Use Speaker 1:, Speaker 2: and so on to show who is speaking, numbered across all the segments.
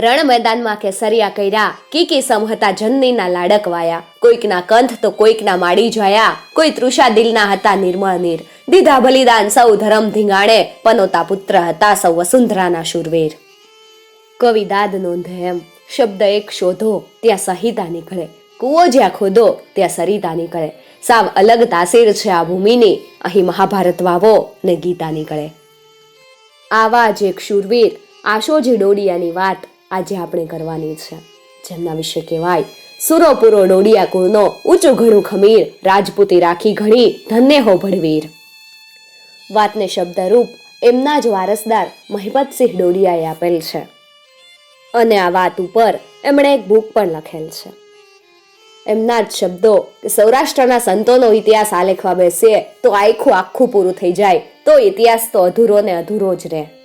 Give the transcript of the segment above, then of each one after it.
Speaker 1: રણ મેદાનમાં કેસરિયા કર્યા. કીકી સમ હતા જનનીના લાડક વાયા કોઈકના કંથ તો કોઈકના માડી જોયા. કોઈ તૃષા દિલના હતા નિર્મળ નીર. દીધા બલિદાન સૌ ધરમ ધીંગાણે. પનોતા પુત્ર હતા સૌ વસુંધરાના શૂરવીર. કવિ દાદ નોંધે એમ. શબ્દ એક શોધો, ત્યાં સહિતા નીકળે. કૂવો જ્યાં ખોદો, ત્યાં સરિતા નીકળે. સાવ અલગ તાસીર છે આ ભૂમિની. અહીં મહાભારત વાવો ને ગીતા નીકળે. આવા જ એક શૂરવીર. આશોજી ડોડિયાની વાત. આજે આપણે કરવાની છે. જેમના વિશે કહેવાય, સુરોપુરો ડોડિયા કુળનો ઊંચું ઘણું ખમીર, રાજપૂતી રાખી ઘણી ધન્ય હો ભડવીર. વાતને શબ્દરૂપ એમના જ વારસદાર મહિપતસિંહ ડોડિયાએ આપેલ છે. અને આ વાત ઉપર એમણે એક બુક પણ લખેલ છે. એમના જ શબ્દો સૌરાષ્ટ્રના સંતોનો ઇતિહાસ આલેખવા બેસીએ તો આખું આખું પૂરું થઈ જાય, તો ઇતિહાસ તો અધૂરો ને અધૂરો જ રહે.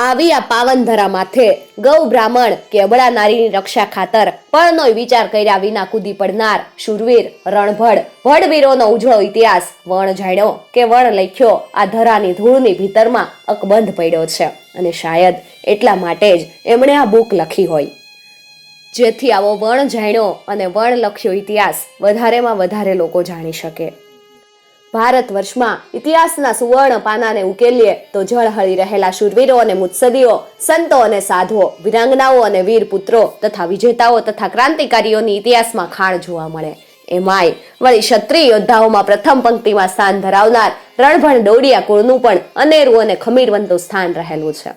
Speaker 1: આવી આ પાવનધરા માથે ગૌ બ્રાહ્મણ કે અબળા નારીની રક્ષા ખાતર પળનોય વિચાર કર્યા વિના કૂદી પડનાર શૂરવીર, રણભડ ભડવીરોનો ઉજળો ઇતિહાસ વણ જાણ્યો કે વણ લખ્યો આ ધરાની ધૂળની ભીતરમાં અકબંધ પડ્યો છે અને શાયદ એટલા માટે જ એમણે આ બુક લખી હોય. જેથી આવો વણ જાણ્યો અને વણ લખ્યો ઇતિહાસ વધારેમાં વધારે લોકો જાણી શકે. ભારત વર્ષમાં ઇતિહાસના સુવર્ણ પાનાને ઉકેલીએ તો જળહળી રહેલા શૂરવીરો અને મુત્સદીઓ, સંતો અને સાધુઓ, વિરાંગનાઓ અને વીર પુત્રો તથા વિજેતાઓ તથા ક્રાંતિકારીઓની ઇતિહાસમાં ખાણ જોવા મળે. એમાંય વળી ક્ષત્રિય યોદ્ધાઓમાં પ્રથમ પંક્તિમાં સ્થાન ધરાવનાર રણભણ દોડિયા કુળનું પણ અનેરું અને ખમીરવંતું સ્થાન રહેલું છે.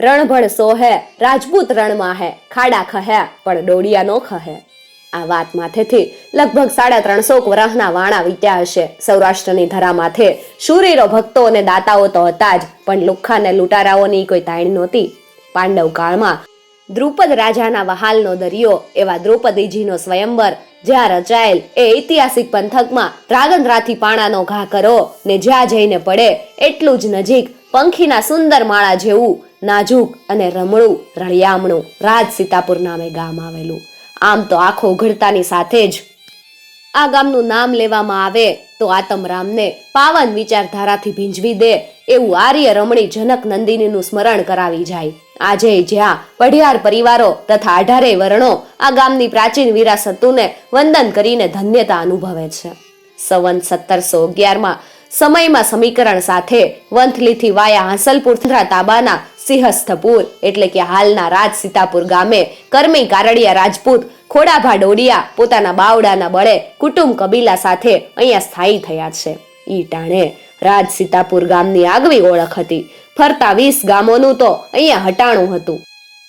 Speaker 1: રણભણ સોહે, રાજપૂત રણમાં હે, ખાડા ખહે, પણ ડોડિયા નો ખહે. આ વાત માથેથી લગભગ સાડા ત્રણસો વરાહના વાણા વીત્યા હશે. સૌરાષ્ટ્રની ધરા માથે શૂરીરો ભક્તો અને દાતાઓ તો હતા જ, પણ લુખ્ખા અને લૂંટારાઓની કોઈ તાણ નહોતી. પાંડવ કાળમાં દ્રુપદ રાજાના વહાલનો દરિયો, એવા દ્રૌપદીજીનો સ્વયંવર, જ્યાં રચાયેલ એ ઐતિહાસિક પંથકમાં ડ્રાગનરાથી પાણાનો ઘા કરો ને જ્યાં જઈને પડે એટલું જ નજીક પંખીના સુંદર માળા જેવું, નાજુક અને રમણું રળિયામણું રાજ સીતાપુર નામે ગામ આવેલું. આમ તો આંખો ઉઘડતાની સાથે જ આ ગામનું નામ લેવામાં આવે તો આતમરામને પાવન વિચારધારાથી ભીંજવી દે એવું આર્ય રમણી જનક નંદિનીનું સ્મરણ કરાવી જાય. આજે જ્યાં પઢિયાર પરિવારો તથા અઢારેય વર્ણો આ ગામની પ્રાચીન વિરાસતુને વંદન કરીને ધન્યતા અનુભવે છે. સવન સત્તરસો અગિયારમાં સમયમાં સમીકરણ સાથે વંથલીથી વાયા હાંસલપુર તાબાના સિંહસ્થપુર એટલે કે હાલના રાજ સીતાપુર ગામે કર્મી કારડિયા રાજપૂત ખોડાભા ડોડિયા પોતાના બાવડાના બળે કુટુંબ કબીલા સાથે અહીંયા સ્થાયી થયા છે. ઈ ટાણે રાજ સીતાપુર ગામની આગવી ઓળખ હતી. ફરતા વીસ ગામોનું તો અહીંયા હટાણું હતું.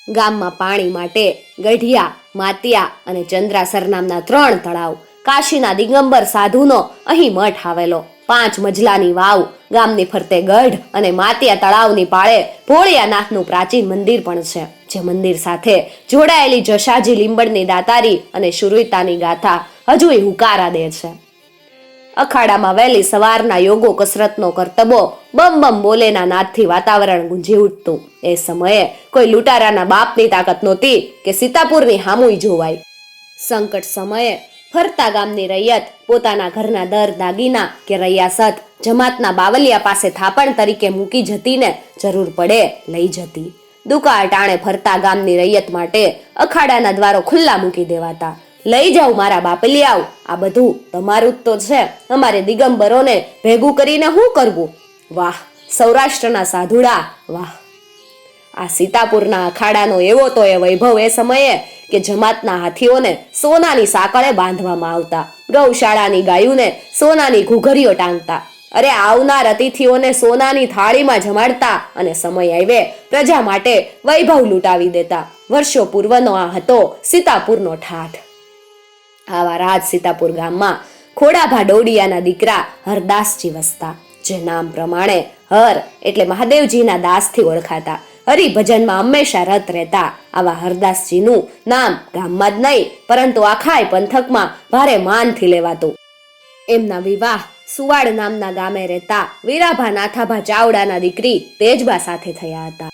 Speaker 1: ગામમાં પાણી માટે ગઢિયા, માતિયા અને ચંદ્રાસર નામના ત્રણ તળાવ, કાશીના દિગંબર સાધુનો અહીં મઠ આવેલો. પાંચ મજલાની વાવ, ગામની ફરતે ગઢ અને માતિયા તળાવની પાળે ભોળિયાનાથનું પ્રાચીન મંદિર પણ છે, જે મંદિર સાથે જોડાયેલી જશાજી લીંબડની દાતારી અને શુરવિતાની ગાથા હજુય હુકારા દે છે. અખાડામાં વહેલી સવારના યોગો કસરતનો કરતબો બમ બમ બોલેના નાદથી વાતાવરણ ગુંજી ઉઠતું. એ સમયે કોઈ લૂંટારાના બાપની તાકાત નહોતી કે સીતાપુરની હામુઈ જોવાય. સંકટ સમયે ફરતા ગામની રૈયત, પોતાના ઘરના દર દાગીના કે રૈયાસત, જમાતના બાવલિયા પાસે થાપણ તરીકે મૂકી જતીને જરૂર પડે, લઈ જતી. દુકાળ ટાણે ફરતા ગામની રૈયત માટે અખાડાના દ્વારો ખુલ્લા મૂકી દેવાતા. લઈ જાઓ મારા બાપલિયાઓ, આ બધું તમારું જ તો છે. અમારે દિગંબરોને ભેગું કરીને શું કરવું? વાહ, સૌરાષ્ટ્રના સાધુડા, વાહ. આ સીતાપુરના અખાડાનો એવો તો એ વૈભવ એ સમયે કે જમાતના હાથીઓને સોનાની સાંકળે બાંધવામાં આવતા. ગૌશાળાની ગાયોને સોનાની ઘૂઘરીઓ ટાંગતા. અરે આવનાર અતિથિઓને સોનાની થાળીમાં જમાડતા અને સમય આવે પ્રજા માટે વૈભવ લૂંટાવી દેતા. વર્ષો પૂર્વનો આ હતો સીતાપુરનો ઠાઠ. આવા રાજ સીતાપુર ગામમાં ખોડાભા ડોડિયાના દીકરા હરદાસજી વસતા. જે નામ પ્રમાણે હર એટલે મહાદેવજીના દાસથી ઓળખાતા. હરિભજનમાં હંમેશા રત રહેતા આવા હરદાસજીનું નામ ગામમાં જ નહીં, પરંતુ આખાય પંથકમાં ભારે માનથી લેવાતું. એમના વિવાહ સુવાડ નામના ગામે રહેતા વીરાભા નાથાભા ચાવડાના દીકરી તેજબા સાથે થયા હતા.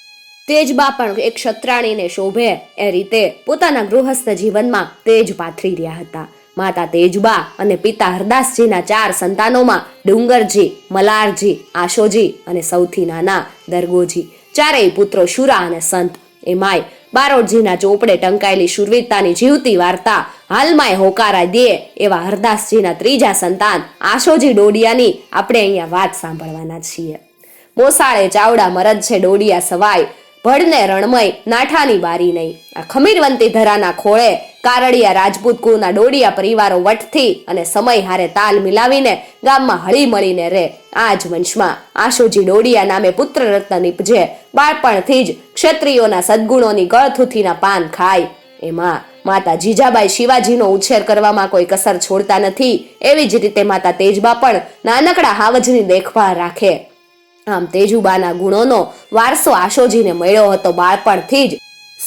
Speaker 1: તેજબા પણ એક ક્ષત્રાણીને શોભે એ રીતે પોતાના ગૃહસ્થ જીવનમાં તેજ પાથરી રહ્યા હતા. માતા તેજબા અને પિતા હરદાસજીના ચાર સંતાનોમાં ડુંગરજી, મલારજી, આશોજી અને સૌથી નાના દરગોજી ચારેય પુત્રો શુરા અને સંત. એમાંય બારોટજીના ચોપડે ટંકાયેલી શુરવીરતાની જીવતી વાર્તા હાલમાંય હોકારા દે એવા હરદાસજીના ત્રીજા સંતાન આશોજી ડોડિયાની આપણે અહીંયા વાત સાંભળવાના છીએ. મોસાળે ચાવડા મરદ છે ડોડિયા સવાય ભડને રણમય, નાઠાની બારી નહીં. આ ખમીરવંતી ધરાના ખોળે કારડિયા રાજપૂત કુળના ડોડિયા પરિવારો વટથી અને સમય હારે તાલ મિલાવીને ગામમાં હળી મળીને રહે આ જ વંશમાં આશોજી ડોડિયા નામે પુત્ર રત્ન નીપજે. બાળપણથી જ ક્ષત્રિયોના સદગુણોની ગળથુથીના પાન ખાય. એમાં માતા જીજાબાઈ શિવાજીનો ઉછેર કરવામાં કોઈ કસર છોડતા નથી. એવી જ રીતે માતા તેજબા પણ નાનકડા હાવજની દેખભાળ રાખે. આમ તેજુબાના ગુણોનો વારસો આશોજીને મળ્યો હતો. બાળપણથી જ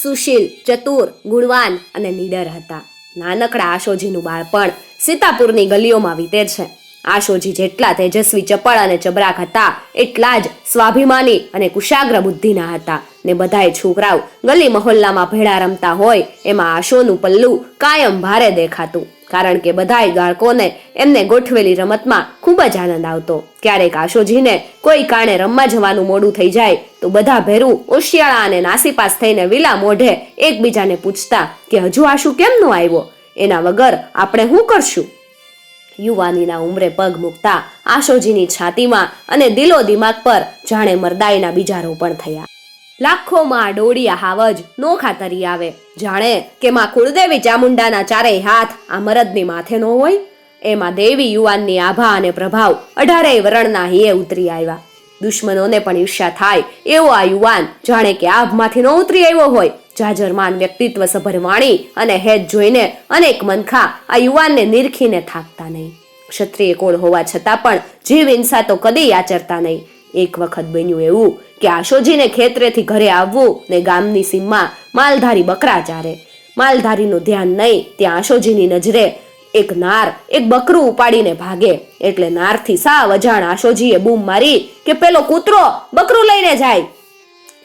Speaker 1: સુશીલ, ચતુર, ગુણવાન અને નીડર હતા. નાનકડા આશોજીનું બાળપણ સીતાપુરની ગલીઓમાં વીતે છે. આશોજી જેટલા તેજસ્વી ચપળ અને ચબરાક હતા, એટલા જ સ્વાભિમાની અને કુશાગ્ર બુદ્ધિના હતા. ને બધાય છોકરાઓ ગલી મહોલ્લામાં ભેળા રમતા હોય, એમાં આશોનું પલ્લું કાયમ ભારે દેખાતું. કારણ કે બધાય બાળકોને એમને ગોઠવેલી રમતમાં ખૂબ જ આનંદ આવતો. ક્યારેક આશોજીને કોઈ કારણે રમવા જવાનું મોડું થઈ જાય, તો બધા ભેરું ઓશિયાળા અને નાસીપાસ થઈને વિલા મોઢે એકબીજાને પૂછતા કે હજુ આશુ કેમ નો આવ્યો? એના વગર આપણે શું કરશું? યુવાનીના ઉંમરે પગ મૂકતા આશોજીની છાતીમાં અને દિલો દિમાગ પર જાણે મરદાઈના બીજારો પણ થયા. લાખોમાં ડોડિયા હાવજ નોખા તરી આવે. જાણે કે માં કુળદેવી ચામુંડાના ચારેય હાથ આ મરદની માથે નો હોય? એમાં દેવી યુવાનની આભા અને પ્રભાવ અઢારેય વરણના હિયે ઉતરી આવ્યા. દુશ્મનોને પણ ઈર્ષ્યા થાય એવો આ યુવાન જાણે કે આભમાંથી નો ઉતરી આવ્યો હોય. જાજરમાન વ્યક્તિત્વ સભર વાણી અને હેત જોઈને અનેક મનખા આ યુવાનને નિરખીને થાકતા નહીં. ક્ષત્રિય કોળ હોવા છતાં પણ જીવ હિંસા તો કદી આચરતા નહીં. એક વખત બન્યું એવું કે આશોજીને ખેતરેથી ઘરે આવવું ને ગામની સીમમાં માલધારી બકરા ચારે. માલધારીનું ધ્યાન નહીં, ત્યાં આશોજીની નજરે એક નાર, એક બકરું ઉપાડીને ભાગે. એટલે નારથી સાવ અજાણ આશોજીએ બૂમ મારી કે પેલો કૂતરો બકરું લઈને જાય.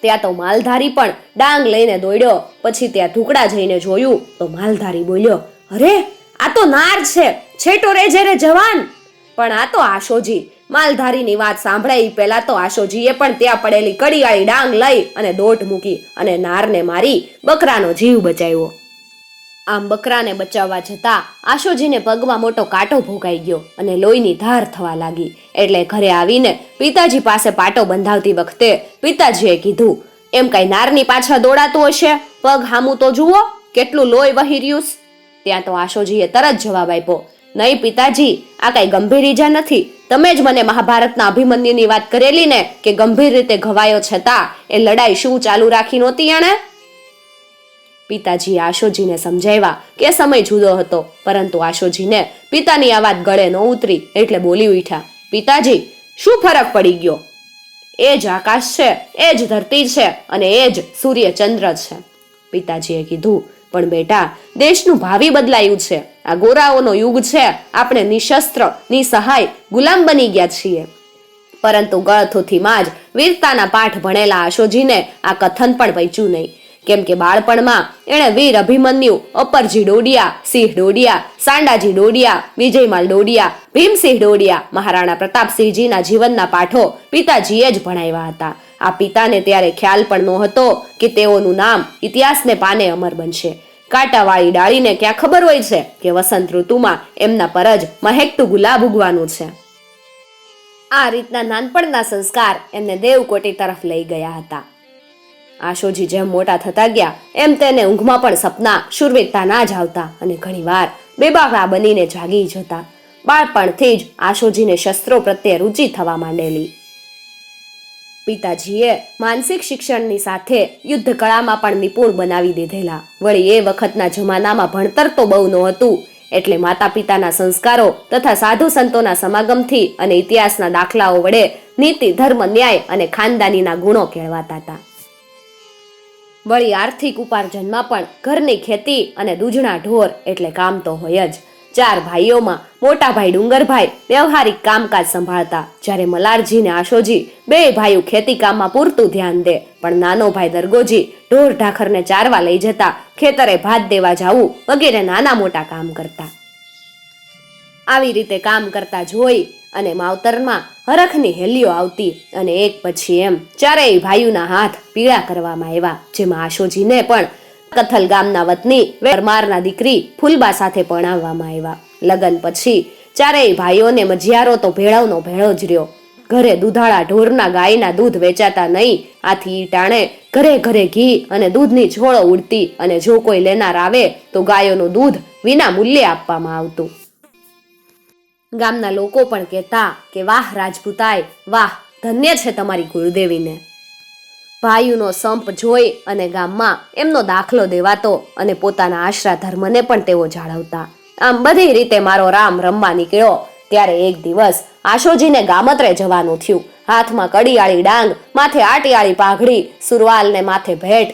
Speaker 1: ત્યાં તો માલધારી પણ ડાંગ લઈને દોડ્યો. પછી ત્યાં ઢુકડા જઈને જોયું તો માલધારી બોલ્યો, અરે, આ તો નાર છે. છેટો રે જવાન. પણ આ તો આશોજી માલધારીની વાત સાંભળાઈ પહેલા તો આશોજીએ પણ ત્યાં પડેલી કડીવાળી ડાંગ લઈ અને દોટ મૂકી અને નારને મારી બકરાનો જીવ બચાવ્યો. આમ બકરાને બચાવવા જતા આશોજીને પગમાં મોટો કાંટો ભોગાઈ ગયો અને લોહીની ધાર થવા લાગી. એટલે ઘરે આવીને પિતાજી પાસે પાટો બંધાવતી વખતે પિતાજીએ કીધું, એમ કઈ નારની પાછળ દોડાતું હશે? પગ હામું તો જુઓ, કેટલું લોહી વહી રહ્યું ત્યાં તો આશોજીએ તરત જવાબ આપ્યો, નહીં પિતાજી, આ કઈ ગંભીર ઈજા નથી. તમે જ મને મહાભારતના અભિમન્યુની વાત કરેલી ને કે ગંભીર રીતે ઘવાયો છતાં એ લડાઈ શું ચાલુ રાખી નહોતી એણે? પિતાજી આશોજીને સમજાવ્યા કે સમય જુદો હતો, પરંતુ આશોજીને પિતાની આ વાત ગળે ન ઉતરી એટલે બોલી ઉઠ્યા, પિતાજી, શું ફરક પડી ગયો? એ જ આકાશ છે, એ જ ધરતી છે અને એ જ સૂર્ય ચંદ્ર છે. પિતાજીએ કીધું પણ બેટા, દેશનું ભાવિ બદલાયું છે. આ ગોરાઓનો યુગ છે. આપણે નિશસ્ત્ર, નિસહાય, ગુલામ બની ગયા છીએ. પરંતુ ગળથુથીમાં જ વીરતાના પાઠ ભણેલા આશોજીને આ કથન પણ પચ્યું નહીં. કેમ કે બાળપણમાં એણે વીર અભિમન્યુ, અપરજી ડોડિયા, સિંહ ડોડિયા, સાંડાજી ડોડિયા, વિજયમાલ ડોડિયા, ભીમસિંહ ડોડિયા, મહારાણા પ્રતાપસિંહજીના જીવનના પાઠો પિતાજીએ જ ભણાવ્યા હતા. આ પિતાને ત્યારે ખ્યાલ પણ નહોતો કે તેઓનું નામ ઇતિહાસને પાને અમર બનશે. કાંટાવાળી ડાળીને ક્યાં ખબર હોય છે કે વસંત ઋતુમાં એમના પર જ મહેકતું ગુલાબ ઉગવાનું છે? આ રીતના નાનપણના સંસ્કાર એમને દેવકોટી તરફ લઈ ગયા હતા. આશોજી જેમ મોટા થતા ગયા, એમ તેને ઊંઘમાં પણ સપના શુરવીરતા ના જ આવતા અને ઘણીવાર બેબાકડા બનીને જાગી જતા. બાળપણથી જ આશોજીને શસ્ત્રો પ્રત્યે રુચિ થવા માંડેલી. પિતાજીએ માનસિક શિક્ષણની સાથે યુદ્ધ કળામાં પણ નિપુણ બનાવી દીધેલા. વળી એ વખતના જમાનામાં ભણતર તો બહુ નહોતું, એટલે માતા પિતાના સંસ્કારો તથા સાધુ સંતોના સમાગમથી અને ઇતિહાસના દાખલાઓ વડે નીતિ, ધર્મ, ન્યાય અને ખાનદાનીના ગુણો કેળવાતા હતા. વળી આર્થિક ઉપાર્જનમાં પણ ઘરની ખેતી અને દૂધણા ઢોર એટલે કામ તો હોય જ. ચાર ભાઈઓમાં મોટા ભાઈ ડુંગરભાઈ વ્યવહારિક કામકાજ સંભાળતા. જ્યારે મલારજી ને આશોજી બે ભાઈઓ ખેતી કામમાં પૂરતું ધ્યાન દે, પણ નાનો ભાઈ દરગોજી ઢોર ઢાખરને ચારવા લઈ જતા ખેતરે ભાત દેવા જાવું વગેરે નાના મોટા કામ કરતા. આવી રીતે કામ કરતા જોઈ અને માવતરમાં હરખની હેલીઓ આવતી અને એક પછી એમ ચારેય ભાઈઓના હાથ પીળા કરવામાં આવ્યા, જેમાં આશોજીને પણ કથલ ગામના વતની પરમારના દીકરી ફૂલબા સાથે પરણાવવામાં આવ્યા. લગ્ન પછી ચારેય ભાઈઓને મજિયારો તો ભેળવનો ભેળો જ રહ્યો. ઘરે દૂધાળા ઢોરના ગાયના દૂધ વેચાતા નહીં. આથી ટાણે ઘરે ઘરે ઘી અને દૂધની છોળો ઉડતી અને જો કોઈ લેનાર આવે તો ગાયોનું દૂધ વિના મૂલ્યે આપવામાં આવતું. ગામના લોકો પણ કહેતા કે, વાહ રાજપૂતાય, વાહ, ધન્ય છે તમારી કુળદેવીને. ભાઈઓનો સંપ જોઈ અને ગામમાં એમનો દાખલો દેવાતો અને પોતાના આશરા ધર્મને પણ તેઓ જાળવતા. આમ બધી રીતે મારો રામ રમવા નીકળ્યો. ત્યારે એક દિવસ આશોજીને ગામત્રે જવાનું થયું. હાથમાં કડિયાળી ડાંગ, માથે આટિયાળી પાઘડી, સુરવાલને માથે ભેટ.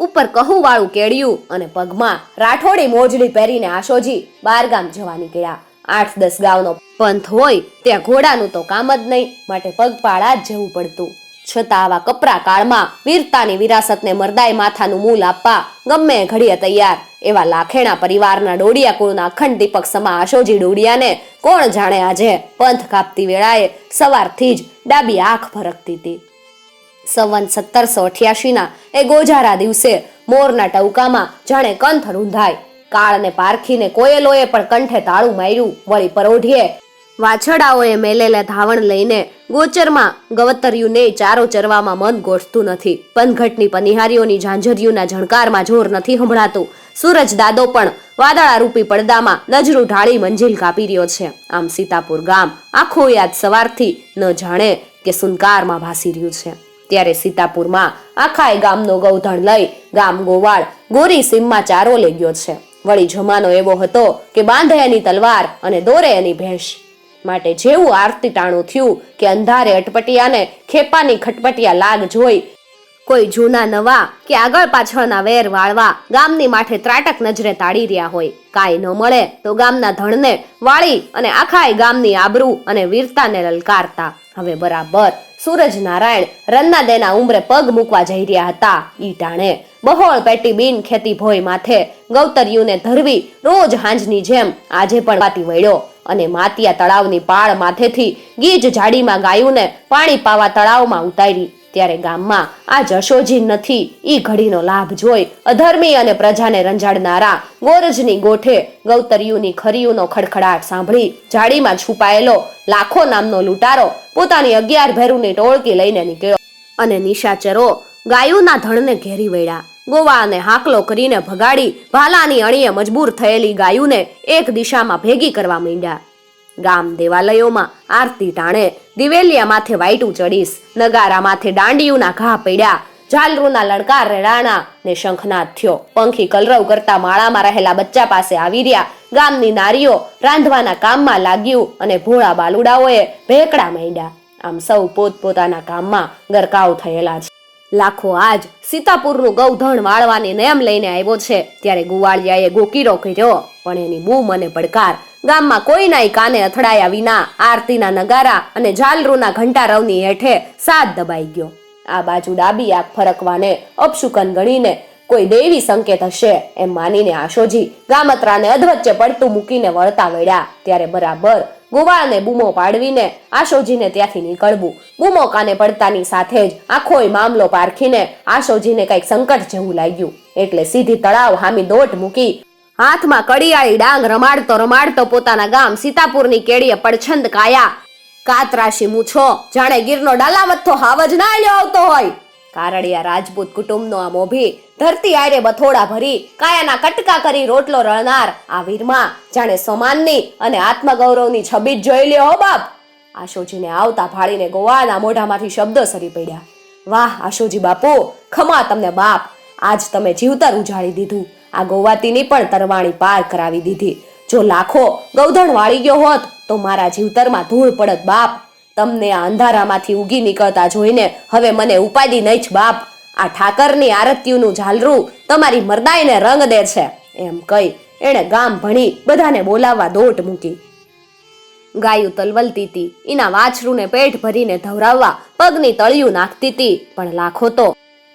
Speaker 1: ઉપર કહુવાળું કેડિયું અને પગમાં રાઠોડી મોજડી પહેરીને આશોજી બારગામ જવા નીકળ્યા. આઠ દસ ગાવનો પંથ હોય, ત્યાં ઘોડાનું તો કામ જ નહીં, માટે પગપાળા જ જવું પડતું. છતાં આવા કપરા કાળમાં વીરતાની વિરાસતને મરદાય માથાનું મૂલ આપવા ગમે ઘડીએ તૈયાર. એવા લાખેણા પરિવારના ડોડિયા કુળના અખંડ દીપક સમા આશોજી ડોડિયાને કોણ જાણે આજે પંથ કાપતી વેળાએ સવારથી જ ડાબી આંખ ફરકતી હતી. સંવંત સત્તરસો અઠ્યાસીના એ ગોજારા દિવસે મોરના ટવકામાં જાણે કંથ રૂંધાય. કાળને પારખીને કોયલોએ પણ કંઠે તાળું માર્યું. વળી પરોઢીએ વાછડાઓએ મેલેલા ધાવણ લઈને ગોચરમાં ગવતર્યુંને ચારો ચરવામાં મન ગોઠતું નથી. પનઘટની પનિહારીઓની ઝાંઝરિયુના ઝણકારમાં જોર નથી સંભળાતું. સૂરજ દાદો પણ વાદળારૂપી પડદામાં નજરું ઢાળી મંજિલ કાપી રહ્યો છે. આમ સીતાપુર ગામ આખો યાદ સવારથી ન જાણે કે સુનકારમાં ભાસી રહ્યું છે. ત્યારે સીતાપુરમાં આખાય ગામનો ગૌધણ લઈ ગામ ગોવાળ ગોરી સીમમાં ચારો લઈ ગયો છે. વળી જમાનો એવો હતો કે બાંધે એની તલવાર અને દોરે એની ભેંસ માટે જેવું આરતી ટાણું થયું કે અંધારે અટપટિયાને ખેપાની ખટપટિયા લાગ જોઈ કોઈ જૂના નવા કે આગળ પાછળના વેર વાળવા ગામની માથે ત્રાટક નજરે તાળી રહ્યા હોય. કાંઈ ન મળે તો ગામના ધણને વાળી અને આખાય ગામની આબરૂ અને વીરતાને લલકારતા. હવે બરાબર સૂરજ નારાયણ રન્ના દેના ઉંમરે પગ મૂકવા જઈ રહ્યા હતા. ઈ ટાણે બહોળ પેટી બીન ખેતી ભોય માથે ગૌતર્યુને ધરવી રોજ હાંજની જેમ આજે પણ વાતી વળ્યો. અને માતિયા તળાવની પાળ માથેથી ગીજ જાડીમાં ગાયુંને પાણી પાવા તળાવમાં ઉતારી. ત્યારે ગામમાં આ જશોજી નથી, ઈ ઘડીનો લાભ જોઈ અધર્મી અને પ્રજાને રંજાડનારા ગોરજની ગોઠે ગૌતરીયુની ખરીયુનો ખડખડાટ સાંભળી જાડીમાં છુપાયેલો લાખો નામનો લૂંટારો પોતાની અગિયાર ભેરુની ટોળકી લઈને નીકળ્યો. અને નિશાચરો ગાયુના ધણને ઘેરી વળ્યા. ગોવાળને હાકલો કરીને ભગાડી ભાલાની અણીએ મજબૂર થયેલી ગાયુને એક દિશામાં ભેગી કરવા માંડ્યા. ગામ દેવાલયોમાં આરતી ટાણે દિવેલિયા માથે વાઈટું ચડીશ, નગારા માથે દાંડિયુના ઘા પડ્યા, ઝાલરૂના લણકાર રેડાણા ને શંખનાદ થયો. પંખી કલરવ કરતા માળામાં રહેલા બચ્ચા પાસે આવી રહ્યા. ગામની નારીઓ રાંધવાના કામમાં લાગ્યું અને ભોળા બાલુડાઓએ ભેકડા માંડ્યા. આમ સૌ પોતપોતાના કામમાં ગરકાવ થયેલા છે. લાખો આજ સીતાપુરનું ગૌધણ વાળવાની નેમ લઈને આવ્યો છે. ત્યારે ગુવાળિયાએ ગોકીરો કર્યો, પણ એની બૂમ અને પડકાર ગામમાં કોઈના કાને અથડાયા વિના આરતીના નગારા અને ઝાલરૂના ઘંટારવની હેઠે સાત દબાઈ ગયો. આ બાજુ ડાબી આંખ ફરકવાને અપશુકન ગણીને કોઈ દેવી સંકેત હશે એમ માનીને આશોજી ગામત્રાને અધવચ્ચે પડતું મૂકીને વળતા વળ્યા. ત્યારે બરાબર ગોવાળને બૂમો પાડવીને આશોજીને ત્યાંથી નીકળવું. બૂમો કાને પડતાની સાથે જ આખો મામલો પારખીને આશોજીને કંઈક સંકટ જેવું લાગ્યું. એટલે સીધી તળાવ હામી દોટ મૂકી હાથમાં કડિયાળી ડાંગ રમાડતો રમાડતો પોતાના ગામ સીતાપુરની કેડીએ પડછંદ કાયા. કાતરાશી મૂછો, જાણે ગીરનો ડાલામથ્થો હાવજ ના લ્યો આવતો હોય. કારડિયા રાજપૂત કુટુંબનો આ મોભી ધરતી આરે બથોડા ભરી કાયાના કટકા કરી રોટલો રળનાર આ વીરમાં જાણે સમાનની અને આત્મગૌરવની છબી જોઈ લ્યો હો બાપ. આશોજીને આવતા ભાળીને ગોવાના મોઢામાંથી શબ્દો સરી પડ્યા. વાહ, આશોજી બાપુ, ખમા તમને બાપ. આજ તમે જીવતર ઉજાડી દીધું. આ ગોવાતીની પણ તરવાણી પાર કરાવી દીધી. જો લાખો ગૌધણ વાળી ગયો હોત તો મારા જીવતરમાં ધૂળ પડત બાપ. તમને આ અંધારામાંથી ઉગી નીકળતા જોઈને હવે મને ઉપાડી નહીં જ, બાપ. આ ઠાકરની આરતીઓનું ઝાલરું તમારી મરદાઈને રંગ દે છે. એમ કહી એણે ગામ ભણી બધાને બોલાવવા દોટ મૂકી. ગાયું તલવલતી હતી. એના વાછરૂને પેટ ભરીને ધવરાવવા પગની તળિયું નાખતી હતી. પણ લાખો તો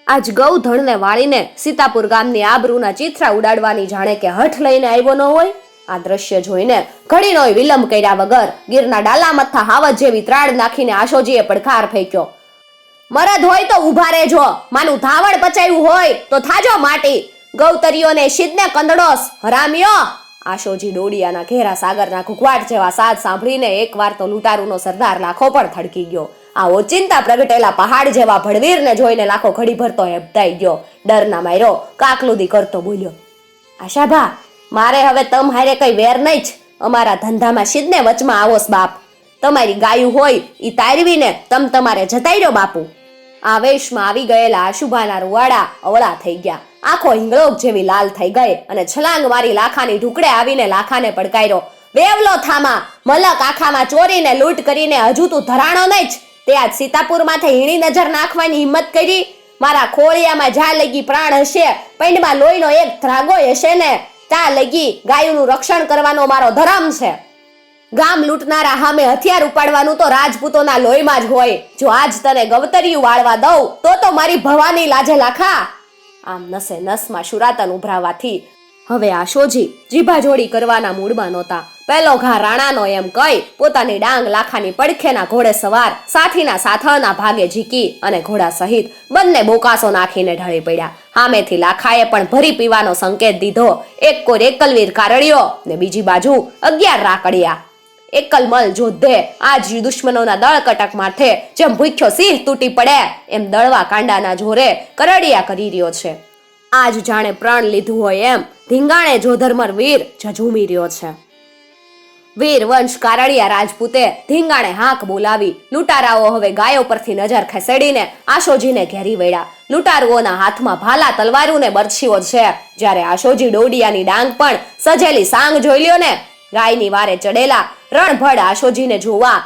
Speaker 1: આજ ગૌધણને વાળીને સીતાપુર ગામની આબરૂના ચિત્રા ઉડાડવાની જાણે કે હઠ લઈને આવ્યો ન હોય. આ દ્રશ્ય જોઈને ઘડીનોય વિલંબ કર્યા વગર ગીરના ડાલા મથા હાવત જેવી ત્રાડ નાખીને આશોજીએ પડકાર ફેંક્યો. મરદ હોય તો ઊભા રહેજો. માનું ધાવણ પચાયું હોય તો થાજો માટી. ગૌતરીઓને શિદને કંદડોસ. હરામ્યો આશોજી ડોડિયાના ઘેરા સાગરના ઘૂઘવાટ જેવા સાદ સાંભળીને એકવાર તો લૂંટારૂનો સરદાર લાખો પણ થડકી ગયો. આ ઓચિંતા પ્રગટેલા પહાડ જેવા ભડવીરને જોઈને લાખો ઘડી ભરતો હેબતાઈ ગયો. ડરના માર્યો કાકલુદી કરતો બોલ્યો, આશાભા મારે હવે તમ હારે કઈ વેર નહીં જ. અમારા ધંધામાં શીદને વચમાં આવોસ બાપ. તમારી ગાયું હોય એ તારવીને તમ તમારે જતાઈ રહ્યો બાપુ. આવેશમાં આવી ગયેલા આશુભાના રૂવાડા અવળા થઈ ગયા. આખો હિંગળોક જેવી લાલ થઈ ગઈ અને છલાંગ મારી લાખાની ઢુકડે આવીને લાખાને પડકાર્યો. વેવલો થામા, મલક આખામાં ચોરીને લૂંટ કરીને હજુ તું ધરાણો નહીં જ. તે આજ સીતાપુરમાંથી હીણી નજર નાખવાની હિંમત કરી. મારા ખોળિયામાં જા લગી પ્રાણ હશે. પૈંડમાં લોહીનો એક ધ્રાગો હશે ને. તા લગી ગાયોનું રક્ષણ કરવાનો મારો ધરમ છે. ગામ લૂંટનારા સામે હથિયાર ઉપાડવાનું તો રાજપૂતોના લોહીમાં જ હોય. જો આજ તને ગવતરિયું વાળવા દઉં, તો તો મારી ભવાની લાજે લાખા. આમ નસે નસમાં શુરાતન ઉભરાવાથી હવે આ શોજી જીભા જોડી કરવાના મૂડમાં નહોતા. પહેલો ઘા રાણાનો એમ કહી પોતાની ડાંગ લાખાની પડખેના ઘોડે સવાર, સાથીના સાથળના ભાગે ઝીકી અને ઘોડા સહિત બંને બોકાસો નાખીને ઢળી પડ્યા. સામેથી લાખાએ પણ ભરી પીવાનો સંકેત દીધો. એક કોર એકલવીર કારડિયો ને બીજી બાજુ અગિયાર રાકડિયા એકલમલ જોધે આજ દુશ્મનોના દળ કટક માથે જેમ ભૂખ્યો સિંહ તૂટી પડે, એમ દળવા કાંડાના જોરે કરડિયા કરી રહ્યો છે. આજ જાણે પ્રાણ લીધું હોય એમ ધીંગાણે જોધર્મર વીર ઝઝૂમી રહ્યો છે. વીર વંશ કારડિયા રાજપૂતે ધીંગાણે હાંક બોલાવી. લૂંટારાઓ હવે ગાયો પરથી નજર ખસેડીને આશોજીને ઘેરી વળ્યા. લૂંટારુઓના હાથમાં ભાલા, તલવારું ને બરછીઓ છે. જ્યારે આશોજી ડોડિયાની ડાંગ પણ સજેલી સાંગ જોઈ લ્યો ને ગાયની વારે ચડેલા રણભડ આશોજીને જોવા.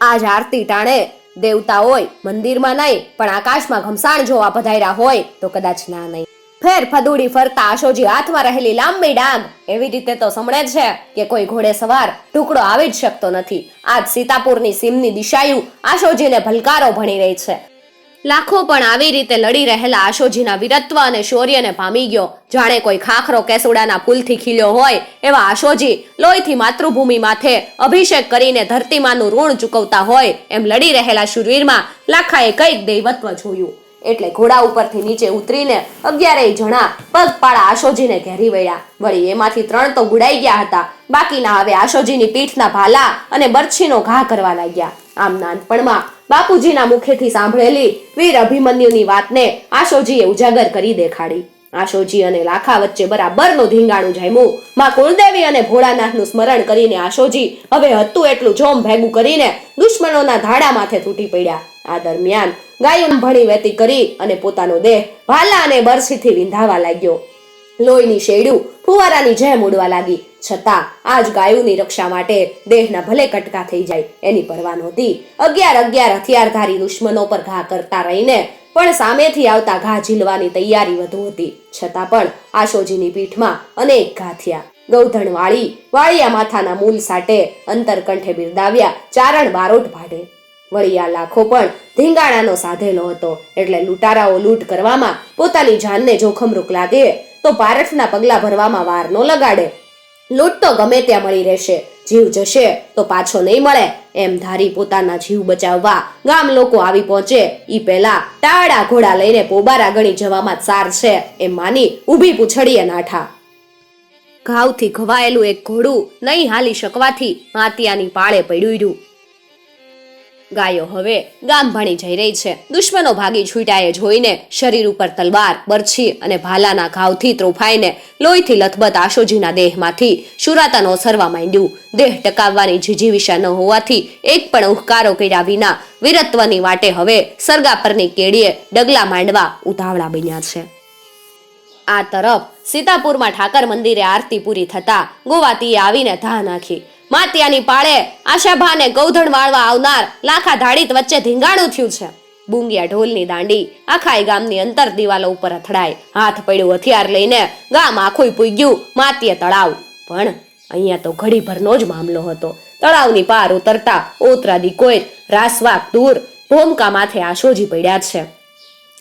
Speaker 1: આજ આરતી ટાણે દેવતા હોય મંદિરમાં નહીં, પણ આકાશમાં ઘમસાણ જોવા પધાર્યા હોય તો કદાચ ના નહીં. ફેર ફદુડી ફરતા આશોજી હાથમાં રહેલી લાંબી ડાંગ. એવી રીતે તો સમણે છે કે કોઈ ઘોડે સવાર ટુકડો આવી જ શકતો નથી. આજ સીતાપુરની સીમની દિશાયું આશોજીને ભલકારો ભણી રહી છે. લાખો પણ આવી રીતે લડી રહેલા આશોજીના વીરત્વ અને શૌર્યને પામી ગયો. જાણે કોઈ ખાખરો કેસુડાના પુલથી ખીલ્યો હોય એવા આશોજી લોહીથી માતૃભૂમિ માથે અભિષેક કરીને ધરતીમાનું ઋણ ચૂકવતા હોય એમ લડી રહેલા શુરવીરમાં લાખાએ કંઈક દૈવત્વ જોયું. એટલે ઘોડા ઉપરથી નીચે ઉતરીને અગિયારેય જણા પગપાળા આશોજીને ઘેરી વળ્યા. વળી એમાંથી ત્રણ તો ગુડાઈ ગયા હતા. બાકીના હવે આશોજીની પીઠના ભાલા અને બરછીનો ઘા કરવા લાગ્યા. આમ નાનપણમાં બાપુજીના મુખેથી સાંભળેલી વીર અભિમન્યુની વાતને આશોજીએ ઉજાગર કરી દેખાડી. આશોજી અને લાખા વચ્ચે બરાબરનું ધીંગાણું જામ્યું. માં કુળદેવી અને ભોળાનાથનું સ્મરણ કરીને આશોજી હવે હતું એટલું જોમ ભેગું કરીને દુશ્મનોના ધાડા માથે તૂટી પડ્યા. આ દરમિયાન ગાયો ભણી વેતી કરી અને પોતાનો દેહ ભાલા અને બરસીથી વિંધાવા લાગ્યો. લોહીની શેડ્યું ફુવારાની જેમ ઉડવા લાગી. છતાં આજ ગાયોની રક્ષા માટે દેહના ભલે કટકા થઈ જાય એની પરવા નહોતી. અગિયાર અગિયાર હથિયારધારી દુશ્મનો પર ઘા કરતા રહીને પણ સામેથી આવતા ઘા ઝીલવાની તૈયારી વધુ હતી. છતાં પણ આશોજીની પીઠમાં અનેક ઘા થયા. ગૌધણ વાળી વાળિયા માથાના મૂલ સાટે અંતરકંઠે બિરદાવ્યા ચારણ બારોટ ભાડે. વળી આ લાખો પણ ધીંગાણાનો સાધેલો હતો. એટલે લૂંટારાઓ લૂંટ કરવામાં પોતાની જાનને જોખમરૂપ લાગે તો પારઠના પગલા ભરવામાં વાર ન લગાડે. લૂંટ તો ગમે ત્યાં મળી રહેશે, જીવ જશે તો પાછો નહીં મળે. એમ ધારી પોતાના જીવ બચાવવા ગામ લોકો આવી પહોંચે. ઈ પહેલા ટાળા ઘોડા લઈને પોબારા ગણી જવામાં સાર છે, એમ માની ઊભી પૂછડીએ નાઠા. ઘાવથી ઘવાયેલું એક ઘોડું નહીં હાલી શકવાથી માતિયાની પાળે પડ્યું ગાયો હવે ગામ ભણી જઈ રહી છે. દુશ્મનો ભાગી છૂટાએ જોઈને શરીર ઉપર તલવાર, બરછી અને ભાલાના ઘાવથી ત્રોફાઈને લોહીથી લથબથ આશોજીના દેહમાંથી શુરાતન ઓસરવા માંડ્યું. દેહ ટકાવવાની જીજીવિષા ન હોવાથી એક પણ ઉહકારો કર્યા વિના વીરત્વની વાટે હવે સરગા પરની કેડીએ ડગલા માંડવા ઉતાવળા બન્યા છે. આ તરફ સીતાપુરમાં ઠાકર મંદિરે આરતી પૂરી થતા ગોવાતીએ આવીને ધા નાખી. માત્યાની પાળે આશાભાને ગૌધણ વાળવા આવનાર લાખા ધાડીત વચ્ચે ધીંગાણું થયું છે. બુંગિયા ઢોલની દાંડી આખાય ગામની અંતર દિવાલો ઉપર અથડાય. હાથ પડ્યું હથિયાર લઈને ગામ આખું પૂગ્યું માતીય તળાવ. પણ અહીંયા તો ઘડીભરનો જ મામલો હતો. તળાવની પાર ઉતરતા ઓતરાદી કોઈ રાસવાક, દૂર ભોમકા માથે આશોજી પડ્યા છે.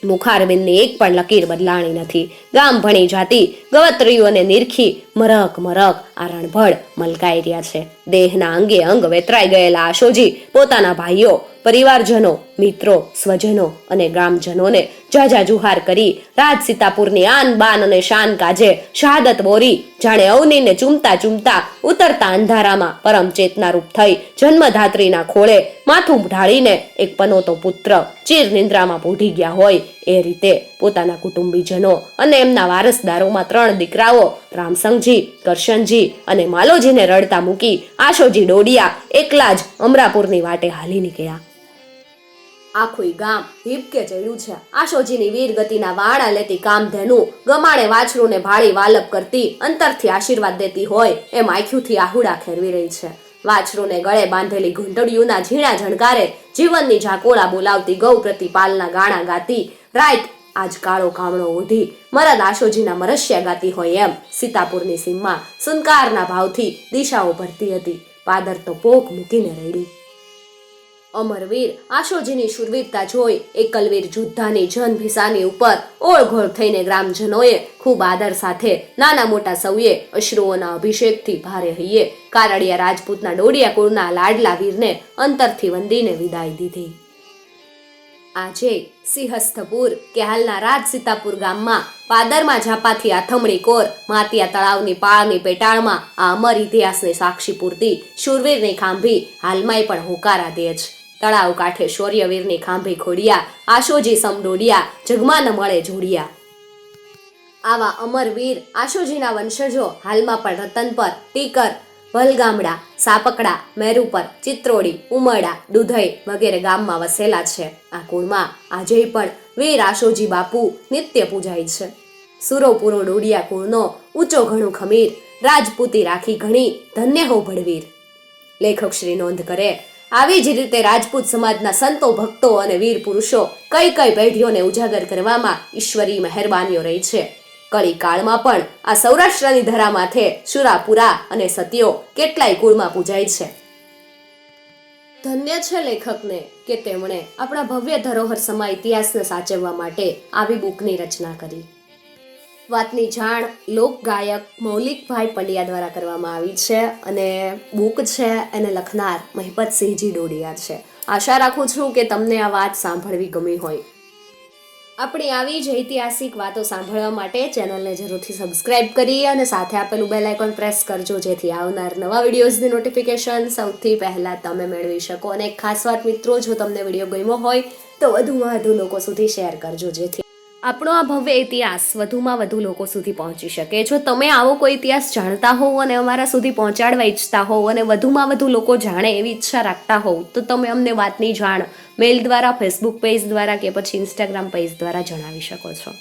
Speaker 1: મુખારબિંદની એક પણ લકીર બદલાણી નથી. ગામ ભણી જાતી ગવત્રીઓને નિરખી, મરક મરક આ રણભળ મલકાઈ રહ્યા છે. દેહના અંગે અંગ વેતરાઈ ગયેલા આશોજી, પોતાના ભાઈઓ, પરિવારજનો મિત્રો, સ્વજનો અને ગ્રામજનોને જાજા જુહાર કરી રાજ સીતાપુરની આન બાન અને શાન કાજે શહાદત બોરી, જાણે અવનીને ચૂમતા ચૂમતા ઉતરતા અંધારામાં પરમ ચેતના રૂપ થઈ જન્મધાત્રીના ખોળે માથું ઢાળીને એક પનોતો પુત્ર ચીર નિંદ્રામાં પૂઢી ગયા હોય એ રીતે પોતાના કુટુંબીજનો અને એમના વારસદારોમાં ત્રણ દીકરાઓ, રામસંગજી, કરશનજી અને માલોજીને રડતા મૂકી આશોજી ડોડિયા એકલા જ અમરાપુરની વાટે હાલી નીકળ્યા. આખું ગામ હિપકે ચડ્યું છે. આશોજીની વીર ગતિના વાળા લેતી કામધેનુ ગમાણે વાછરૂને ભાળી વાલપ કરતી, અંતરથી આશીર્વાદ દેતી હોય એમ આંખ્યુંથી આહુડા ખેરવી રહી છે. વાછરૂને ગળે બાંધેલી ઘૂંટડીઓના ઝીણા ઝણકારે જીવનની ઝાકોળા બોલાવતી ગૌ પ્રતિપાલના ગાણા ગાતી રાત આજ કાળો કામણો ઓઢી, મરદ આશોજીના મરસ્યા ગાતી હોય એમ સીતાપુરની સીમમાં સુનકારના ભાવથી દિશાઓ ભરતી હતી. પાદર તો પોક મૂકીને રેડી. અમરવીર આશોજીની શુરવીરતા જોઈ એકલવીર જુદ્ધાની જન ભીસાની ઉપર ઓળઘોળ થઈને ગ્રામજનોએ ખૂબ આદર સાથે નાના મોટા સૌએ અશ્રુઓના અભિષેકથી ભારે હૈયે. કારડિયા રાજપૂતના ડોડિયા કુળના લાડલા વીરને અંતરથી વંદીને વિદાય દીધી. આજે સિંહસ્થપુર કે હાલના રાજ સીતાપુર ગામમાં પાદરમાં ઝાપાથી આથમણી કોર માતિયા તળાવની પાળની પેટાળમાં આ અમર ઇતિહાસને સાક્ષી પૂરતી શૂરવીરની ખાંભી હાલમાંય પણ હોકારા દે છે. તળાવ કાંઠે શૌર્યવીરની ખાંભી ખોડિયા, આશોજી સમડોડિયા જગમાં ન મળે જોડિયા. આવા અમરવીર આશોજીના વંશજો હાલમાં પણ રતન પર ટીકર, વલગામડા, સાપકડા, મેરુપર, ચિત્રોડી, ઉમરડા, દુધઈ વગેરે ગામમાં વસેલા છે. આ કુળમાં આજે પણ વીર આશોજી બાપુ નિત્ય પૂજાય છે. સુરોપુરો ડોડિયા કુળનો ઊંચો ઘણું ખમીર, રાજપૂતી રાખી ઘણી ધન્ય હો ભડવીર. લેખક શ્રી નોંધ કરે આવી જ રીતે રાજપૂત સમાજના સંતો, ભક્તો અને વીર પુરુષો કઈ કઈ પેઢીઓને ઉજાગર કરવામાં ઈશ્વરી મહેરબાનીઓ રહી છે. કળી કાળમાં પણ આ સૌરાષ્ટ્રની ધરા માથે શુરાપુરા અને સતીઓ કેટલાય કુળમાં પૂજાય છે. ધન્ય છે લેખકને કે તેમણે આપણા ભવ્ય ધરોહર સમા ઇતિહાસને સાચવવા માટે આવી બુકની રચના કરી. વાતની જાણ લોક ગાયક મૌલિકભાઈ પંડ્યા દ્વારા કરવામાં આવી છે અને બુક છે એને લખનાર મહિપતસિંહજી ડોડિયા છે. આશા રાખું છું કે તમને આ વાત સાંભળવી ગમી હોય. આપણી આવી જ ઐતિહાસિક વાતો સાંભળવા માટે ચેનલને જરૂરથી સબસ્ક્રાઇબ કરી અને સાથે આપેલું બેલ આઇકોન પ્રેસ કરજો, જેથી આવનાર નવા વિડીયોઝની નોટિફિકેશન સૌથી પહેલાં તમે મેળવી શકો. અને એક ખાસ વાત મિત્રો, જો તમને વીડિયો ગમ્યો હોય, તો વધુમાં વધુ લોકો સુધી શેર કરજો, જેથી આપણો આ ભવ્ય ઇતિહાસ વધુમાં વધુ લોકો સુધી પહોંચી શકે. જો તમે આવો કોઈ ઇતિહાસ જાણતા હોવ અને અમારા સુધી પહોંચાડવા ઈચ્છતા હોવ અને વધુમાં વધુ લોકો જાણે એવી ઈચ્છા રાખતા હોવ, તો તમે અમને વાતની જાણ મેલ દ્વારા ફેસબુક પેજ દ્વારા કે પછી ઇન્સ્ટાગ્રામ પેજ દ્વારા જણાવી શકો છો.